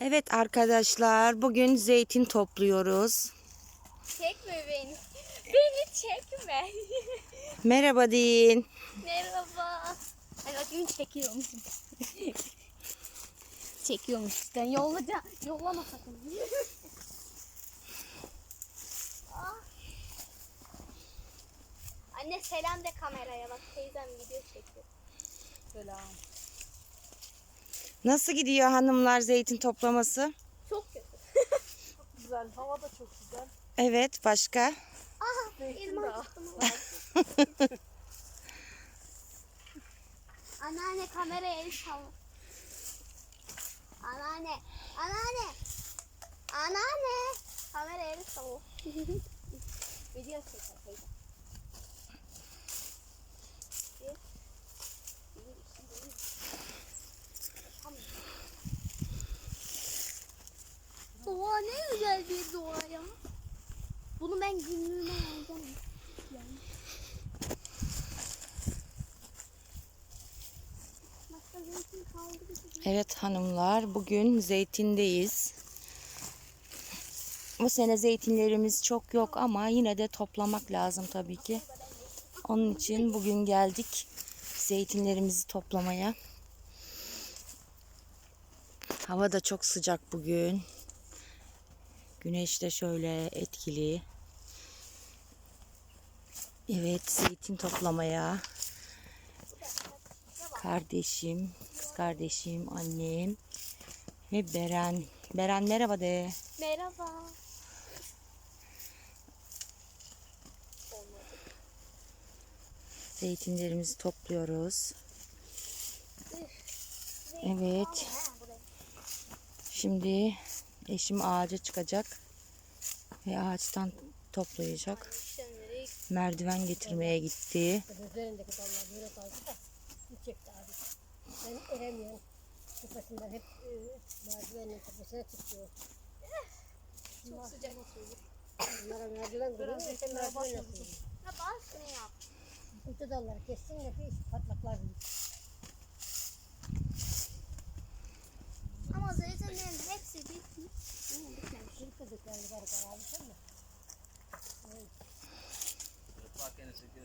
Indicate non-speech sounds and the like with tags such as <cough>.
Evet arkadaşlar bugün zeytin topluyoruz. Çekme beni. Beni çekme. <laughs> Merhaba deyin. Merhaba. Hadi bakayım çekiyor musun? <laughs> Çekiyormuş. Sen yollaca, yollama sakın. <laughs> Ah. Anne selam de kameraya bak teyzem video çekiyor. Selam. Nasıl gidiyor hanımlar zeytin toplaması? Çok kötü. <laughs> Güzel. Hava da çok güzel. Evet başka? Aha Zeytin elma. <laughs> Anneanne kameraya el salla. Anneanne. Anneanne. Anneanne. Kameraya el salla. <laughs> Video çeker teyze. Bir, bir, iki, üç. Tamam. Doğa ne güzel bir doğa ya. Bunu ben günlüğüme yazacağım. Yani. Evet hanımlar bugün zeytindeyiz. Bu sene zeytinlerimiz çok yok ama yine de toplamak lazım tabii ki. Onun için bugün geldik zeytinlerimizi toplamaya. Hava da çok sıcak bugün. Güneş de şöyle etkili. Evet zeytin toplamaya. Kardeşim, kız kardeşim, annem ve Beren. Beren merhaba de. Merhaba. Zeytinlerimizi topluyoruz. Evet. Şimdi eşim ağaca çıkacak ve ağaçtan toplayacak. Merdiven getirmeye gitti. Üzerindeki dallar böyle kaldı da su çekti abi. Ben eremiyorum. Tepesinden hep e, merdivenin tepesine çıkıyor. çok sıcak. Bunlara merdiven kuruyor. İşte merdiven. Ha bak şunu yap. Ucu dalları kessin de bir patlaklar büyük. Bakın size.